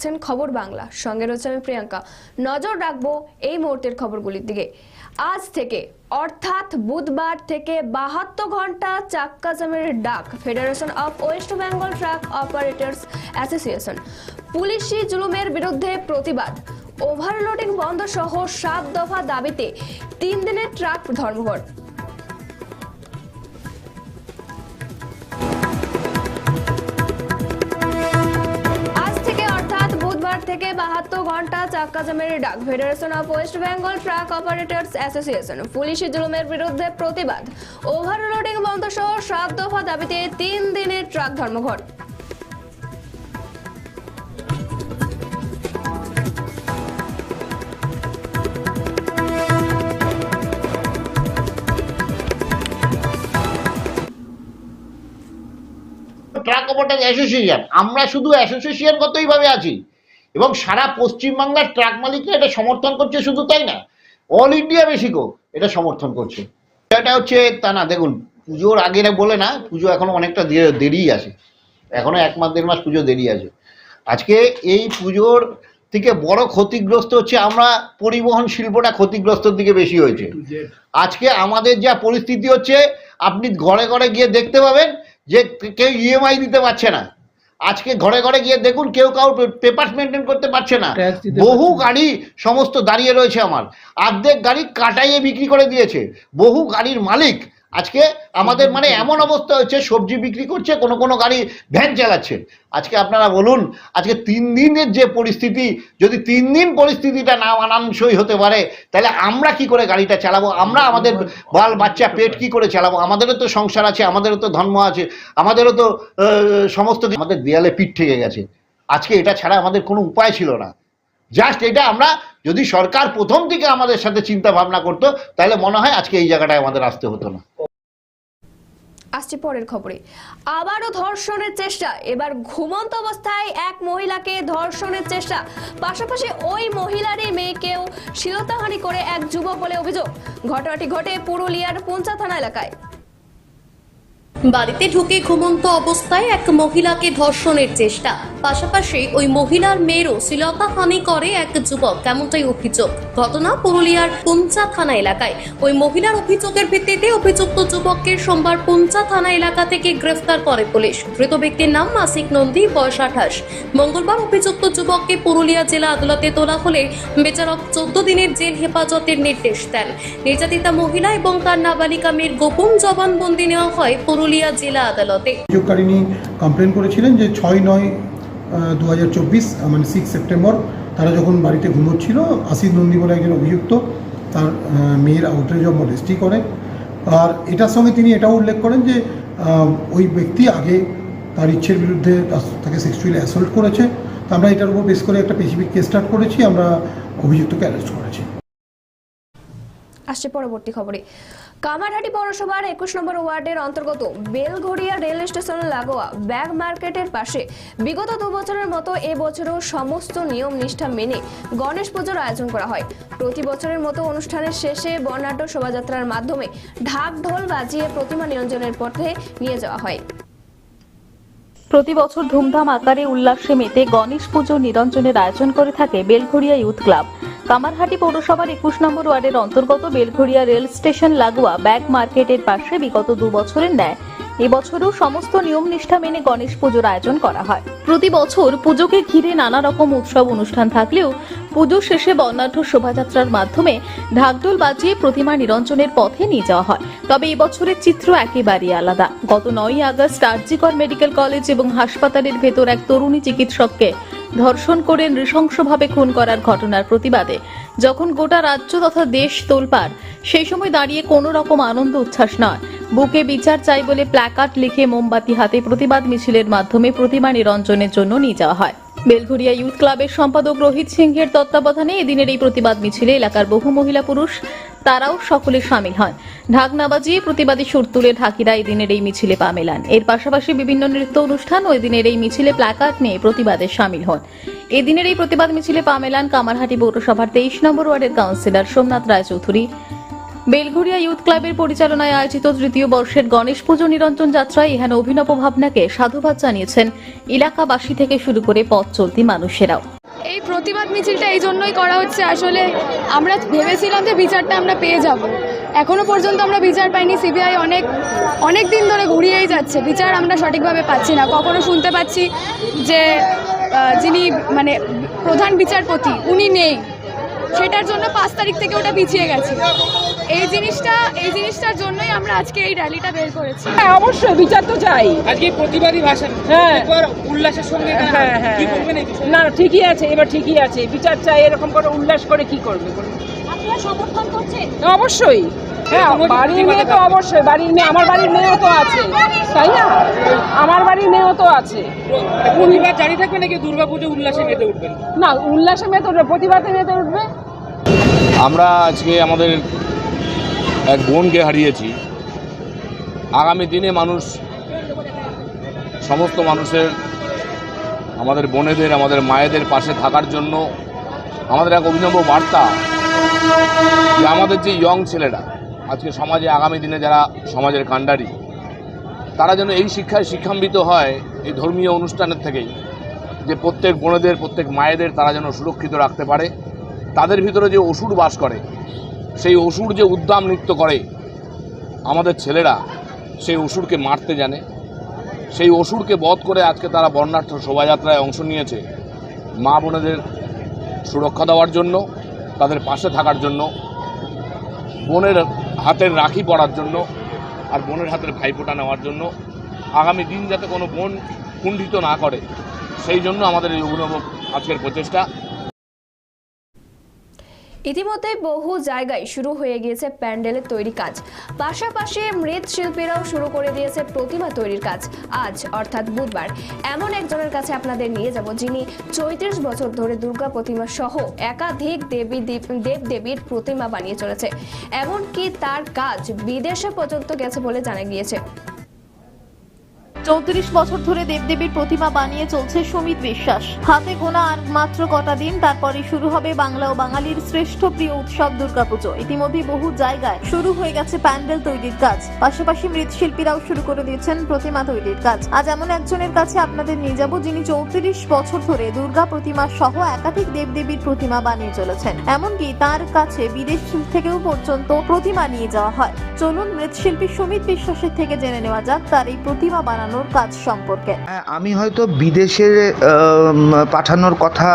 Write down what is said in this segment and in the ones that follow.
দেখছেন খবর বাংলা। সঙ্গে রয়েছে আমি প্রিয়াঙ্কা। নজর রাখব এই মুহূর্তের খবরগুলির দিকে। আজ থেকে, অর্থাৎ বুধবার থেকে বাহাত্তর ঘণ্টা চাক্কা জামের ডাক। Federation of West Bengal truck operators association পুলিশি জুলুমের বিরুদ্ধে প্রতিবাদ। ওভারলোডিং বন্ধ সহ সাত দফা দাবিতে তিন দিনের ট্রাক ধর্মঘট। বুধবার থেকে বাহাত্তর ঘণ্টা চাক্কা জামের ডাক federation of West Bengal truck operators association পুলিশি জুলুমের বিরুদ্ধে প্রতিবাদ। ওভারলোডিং বন্ধ সহ সাত দফা দাবিতে তিন দিনের ট্রাক ধর্মঘট। ট্রাক অপারেটার অ্যাসোসিয়েশন আমরা শুধু অ্যাসোসিয়েশনগতই ভাবে আছি? এবং সারা পশ্চিমবাংলার ট্রাক মালিকরা এটা সমর্থন করছে শুধু তাই না? অল ইন্ডিয়া বেশিকো এটা সমর্থন করছে। এটা হচ্ছে তা না দেখুন পুজোর আগে বলে না পুজো এখনও অনেকটা দেরি আছে। এখনও এক মাস দেড় মাস পুজো দেরি আছে। আজকে এই পুজোর থেকে বড় ক্ষতিগ্রস্ত হচ্ছে আমরা পরিবহন শিল্পটা ক্ষতিগ্রস্তর দিকে বেশি হয়েছে। আজকে আমাদের যা পরিস্থিতি হচ্ছে আপনি ঘরে ঘরে গিয়ে দেখতে পাবেন যে কেউ ইএমআই দিতে পারছে না। আজকে ঘরে ঘরে গিয়ে দেখুন কেউ কাউ পেপার মেনটেন করতে পারছে না। বহু গাড়ি সমস্ত দাঁড়িয়ে রয়েছে আমার। অর্ধেক গাড়ি কাটাইয়ে বিক্রি করে দিয়েছে। বহু গাড়ির মালিক আজকে আমাদের মানে এমন অবস্থা হচ্ছে সবজি বিক্রি করছে, কোনো কোনো গাড়ি ভ্যান চালাচ্ছে। আজকে আপনারা বলুন, আজকে তিন দিনের যে পরিস্থিতি, যদি তিন দিন পরিস্থিতিটা না মানানসই হতে পারে, তাহলে আমরা কি করে গাড়িটা চালাবো? আমরা আমাদের বাল, বাচ্চা, পেট কি করে চালাবো? আমাদেরও তো সংসার আছে, আমাদেরও তো ধর্ম আছে, আমাদেরও তো সমস্ত আমাদের দেয়ালে পিঠ থেকে গেছে। আজকে এটা ছাড়া আমাদের কোনো উপায় ছিল না। জাস্ট এটা আমরা যদি সরকার প্রথম থেকে আমাদের সাথে চিন্তা ভাবনা করতো, তাহলে মনে হয় আজকে এই জায়গাটায় আমাদের আসতে হতো না। আসছে পরের খবরে। আবারও ধর্ষণের চেষ্টা। এবার ঘুমন্ত অবস্থায় এক মহিলাকে ধর্ষণের চেষ্টা। পাশাপাশি ওই মহিলারই মেয়েকেও শিলতাহানি করে এক যুবক বলে অভিযোগ। ঘটনাটি ঘটে পুরুলিয়ার পুঞ্চা থানা এলাকায়। বাড়িতে ঢুকে ঘুমন্ত অবস্থায় এক মহিলাকে ধর্ষণের চেষ্টা। পাশাপাশি ওই মহিলার মেয়েরও শ্লীলতাহানি করে এক যুবক তেমনটাই অভিযোগ। ঘটনা পুরুলিয়ার পুঞ্চা থানা এলাকায়। ওই মহিলার অভিযোগের ভিত্তিতে অভিযুক্ত যুবককে সোমবার পুঞ্চা থানা এলাকা থেকে গ্রেফতার করে পুলিশ। ধৃত ব্যক্তির নাম মাসিক নন্দী, বয়স আঠাশ। মঙ্গলবার অভিযুক্ত যুবককে পুরুলিয়া জেলা আদালতে তোলা হলে বিচারক চোদ্দ দিনের জেল হেফাজতের নির্দেশ দেন। নির্যাতিতা মহিলা এবং তার নাবালিকা মেয়ের গোপন জবানবন্দি নেওয়া হয় পুরুলিয়া জেলা আদালতে। অভিযোগকারিনী কমপ্লেন করেছিলেন যে ছয় নয় দু মানে সিক্স সেপ্টেম্বর তারা যখন বাড়িতে ঘুমোচ্ছিল আসিফ নন্দী বলে একজন অভিযুক্ত তার মেয়ের আউটরেজ অফ মডেস্টি করে। আর এটার সঙ্গে তিনি এটাও উল্লেখ করেন যে ওই ব্যক্তি আগে তার ইচ্ছের বিরুদ্ধে তাকে সেক্সুয়ালি অ্যাসল্ট করেছে। তো আমরা এটার উপর বেস করে একটা স্পেসিফিক কেস স্টার্ট করেছি, আমরা অভিযুক্তকে অ্যারেস্ট করেছি। আসছে পরবর্তী খবরে। কামারহাটি পৌরসভার একুশ নম্বর ওয়ার্ডের অন্তর্গত বেলঘড়িয়া রেল স্টেশন লাগোয়া ব্যাগ মার্কেটের পাশে বিগত দু বছরের মতো এবছরও সমস্ত নিয়ম নিষ্ঠা মেনে গণেশ পুজোর আয়োজন করা হয়। প্রতি বছরের মতো অনুষ্ঠানের শেষে বর্ণাঢ্য শোভাযাত্রার মাধ্যমে ঢাক ঢোল বাজিয়ে প্রতিমা নিরঞ্জনের পথে নিয়ে যাওয়া হয়। প্রতি বছর ধুমধাম আকারে উল্লাসে মেতে গণেশ পুজো নিরঞ্জনের আয়োজন করে থাকে বেলঘড়িয়া ইউথ ক্লাব। কামারহাটি পৌরসভার একুশ নম্বর ওয়ার্ডের অন্তর্গত বেলঘড়িয়া রেল স্টেশন লাগোয়া ব্যাগ মার্কেটের পাশে বিগত দু বছরের ন্যায়। এবছরও সমস্ত নিয়ম নিষ্ঠা মেনে গণেশ পুজোর আয়োজন করা হয়। প্রতি বছর পুজোকে ঘিরে নানা রকম উৎসব অনুষ্ঠান থাকলেও পুজো শেষে বর্ণাঢ্য শোভাযাত্রার মাধ্যমে ঢাকঢোল বাজিয়ে প্রতিমা নিরঞ্জনের পথে নিয়ে যাওয়া হয়। তবে এবছরের চিত্র একেবারেই আলাদা। গত নয়ই আগস্ট আরজিকর মেডিকেল কলেজ এবং হাসপাতালের ভেতর এক তরুণী চিকিৎসককে ধর্ষণ করে নৃশংসভাবে খুন করার ঘটনার প্রতিবাদে যখন গোটা রাজ্য তথা দেশ তোলপাড়, সেই সময় দাঁড়িয়ে কোনো রকম আনন্দ উচ্ছ্বাস নয়। বুকে বিচার চাই বলে প্ল্যাকার্ড লিখে মোমবাতি হাতে প্রতিবাদ মিছিলের মাধ্যমে প্রতিমা নিরঞ্জনের জন্য নিয়ে যাওয়া হয়। বেলঘরিয়া ইউথ ক্লাবের সম্পাদক রোহিত সিংহের তত্ত্বাবধানে এদিনের এই প্রতিবাদ মিছিলে এলাকার বহু মহিলা পুরুষ তারাও সকলে সামিল হন। ঢাক না বাজিয়ে প্রতিবাদী সুর তুলে ঢাকিরা এদিনের এই মিছিলে পা মেলান। এর পাশাপাশি বিভিন্ন নৃত্য অনুষ্ঠান ও এদিনের এই মিছিলে প্ল্যাকার্ড নিয়ে প্রতিবাদে সামিল হন। এদিনের এই প্রতিবাদ মিছিলে পা মেলান কামারহাটি পৌরসভার তেইশ নম্বর ওয়ার্ডের কাউন্সিলর সোমনাথ রায়চৌধুরী। বেলঘরিয়া ইউথ ক্লাবের পরিচালনায় আয়োজিত তৃতীয় বর্ষের গণেশ পুজো নিরঞ্জন যাত্রায় এখানে অভিনব ভাবনাকে সাধুবাদ জানিয়েছেন এলাকাবাসী থেকে শুরু করে পথ চলতি মানুষেরাও। এই প্রতিবাদ মিছিলটা এই জন্যই করা হচ্ছে। আসলে আমরা ভেবেছিলাম যে বিচারটা আমরা পেয়ে যাব। এখনও পর্যন্ত আমরা বিচার পাইনি। সিবিআই অনেক অনেক দিন ধরে ঘুরিয়েই যাচ্ছে। বিচার আমরা সঠিকভাবে পাচ্ছি না। কখনো শুনতে পাচ্ছি যে যিনি মানে প্রধান বিচারপতি, উনি নেই। সেটার জন্য পাঁচ তারিখ থেকে ওটা পিছিয়ে গেছে। এই জিনিসটা এই জিনিসটার জন্যই আমরা আজকে এই র্যালিটা বের করেছি। হ্যাঁ অবশ্যই বিচার তো চাই আজকে প্রতিবাদী ভাষণ। হ্যাঁ। উল্লাসের সঙ্গে হ্যাঁ হ্যাঁ হ্যাঁ। না না ঠিকই আছে এবার ঠিকই আছে। বিচার চাই এরকম করে উল্লাস করে কি করবে সমর্থন করছেন? অবশ্যই। হ্যাঁ বাড়ির মেয়ে তো অবশ্যই বাড়ির মেয়ে আমার বাড়ির মেয়েও তো আছে তাই না? আমার বাড়ির মেয়েও তো আছে। প্রতিবাদ জারি থাকবে নাকি দুর্গাপুজো উল্লাসে মেতে উঠবেন না উল্লাসে মেতে উঠবে প্রতিবাদে মেতে উঠবে? আমরা আজকে আমাদের এক বোনকে হারিয়েছি। আগামী দিনে মানুষ সমস্ত মানুষের আমাদের বোনেদের আমাদের মায়েদের পাশে থাকার জন্য আমাদের এক অভিনব বার্তা যে আমাদের যে ইয়ং ছেলেরা আজকে সমাজে, আগামী দিনে যারা সমাজের কাণ্ডারি, তারা যেন এই শিক্ষায় শিক্ষান্বিত হয় এই ধর্মীয় অনুষ্ঠানের থেকেই, যে প্রত্যেক বোনেদের, প্রত্যেক মায়েদের তারা যেন সুরক্ষিত রাখতে পারে, তাদের ভিতরে যে অসুর বাস করে, সেই অসুর যে উদ্দাম নৃত্য করে, আমাদের ছেলেরা সেই অসুরকে মারতে জানে, সেই অসুরকে বধ করে আজকে তারা বর্ণাঢ্য শোভাযাত্রায় অংশ নিয়েছে, মা বোনেদের সুরক্ষা দেওয়ার জন্য, তাদের পাশে থাকার জন্য বোনের হাতের রাখি পরার জন্য আর বোনের হাতের ভাইফোঁটা নেওয়ার জন্য আগামী দিন যাতে কোনো বোন কুণ্ঠিত না করে, সেই জন্য আমাদের এই অভিনব আজকের প্রচেষ্টা। ইতিমধ্যে বহু জায়গায় শুরু হয়ে গিয়েছে প্যান্ডেলের তৈরি কাজ। পাশাপাশি মৃৎশিল্পীরাও শুরু করে দিয়েছে প্রতিমা তৈরির কাজ আজ, অর্থাৎ বুধবার। এমন একজনের কাছে আপনাদের নিয়ে যাব যিনি চৌত্রিশ বছর ধরে দুর্গা প্রতিমা সহ একাধিক দেবী দেব দেবীর প্রতিমা বানিয়ে চলেছে। এমনকি তার কাজ বিদেশে পর্যন্ত গেছে বলে জানা গিয়েছে। চৌত্রিশ বছর ধরে দেবদেবীর প্রতিমা বানিয়ে চলছে সুমিত বিশ্বাস। হাতে গোনা আর মাত্র কটা দিন তারপরে শুরু হবে বাংলা ও বাঙালির শ্রেষ্ঠ প্রিয় উৎসব দুর্গাপুজো। ইতিমধ্যে বহু জায়গায় শুরু হয়ে গেছে প্যান্ডেল তৈরির কাজ। পাশাপাশি মৃৎশিল্পীরাও শুরু করে দিয়েছেন প্রতিমা তৈরির কাজ। আজ এমন একজনের কাছে আপনাদের নিয়ে যাব যিনি চৌত্রিশ বছর ধরে দুর্গা প্রতিমা সহ একাধিক দেবদেবীর প্রতিমা বানিয়ে চলেছেন। এমনকি তার কাছে বিদেশ থেকেও পর্যন্ত প্রতিমা নিয়ে যাওয়া হয়। চলুন মৃৎশিল্পী সুমিত বিশ্বাসের থেকে জেনে নেওয়া যাক তার এই প্রতিমা বানানোর কাজ সম্পর্কে। হ্যাঁ আমি হয়তো বিদেশে পাঠানোর কথা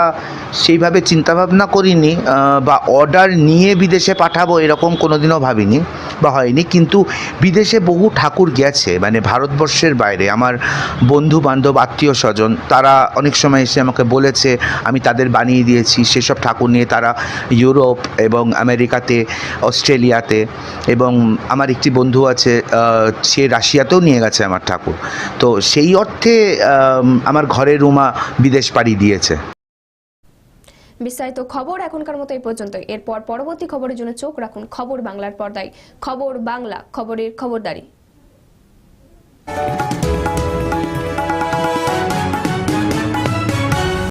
সেইভাবে চিন্তাভাবনা করিনি বা অর্ডার নিয়ে বিদেশে পাঠাবো এরকম কোনোদিনও ভাবিনি। বা হয়নি, কিন্তু বিদেশে বহু ঠাকুর গেছে মানে ভারতবর্ষের বাইরে। আমার বন্ধু বান্ধব আত্মীয় স্বজন তারা অনেক সময় এসে আমাকে বলেছে, আমি তাদের বানিয়ে দিয়েছি, সেসব ঠাকুর নিয়ে তারা ইউরোপ এবং আমেরিকাতে, অস্ট্রেলিয়াতে এবং আমার একটি বন্ধু আছে সে রাশিয়াতেও নিয়ে গেছে আমার ঠাকুর। তো সেই অর্থে আমার ঘরের রুমা বিদেশ পাড়ি দিয়েছে। বিস্তারিত খবর এখনকার মতো এই পর্যন্তই। এরপর পরবর্তী খবরের জন্য চোখ রাখুন খবর বাংলার পর্দায়। খবর বাংলা, খবরের খবরদারি।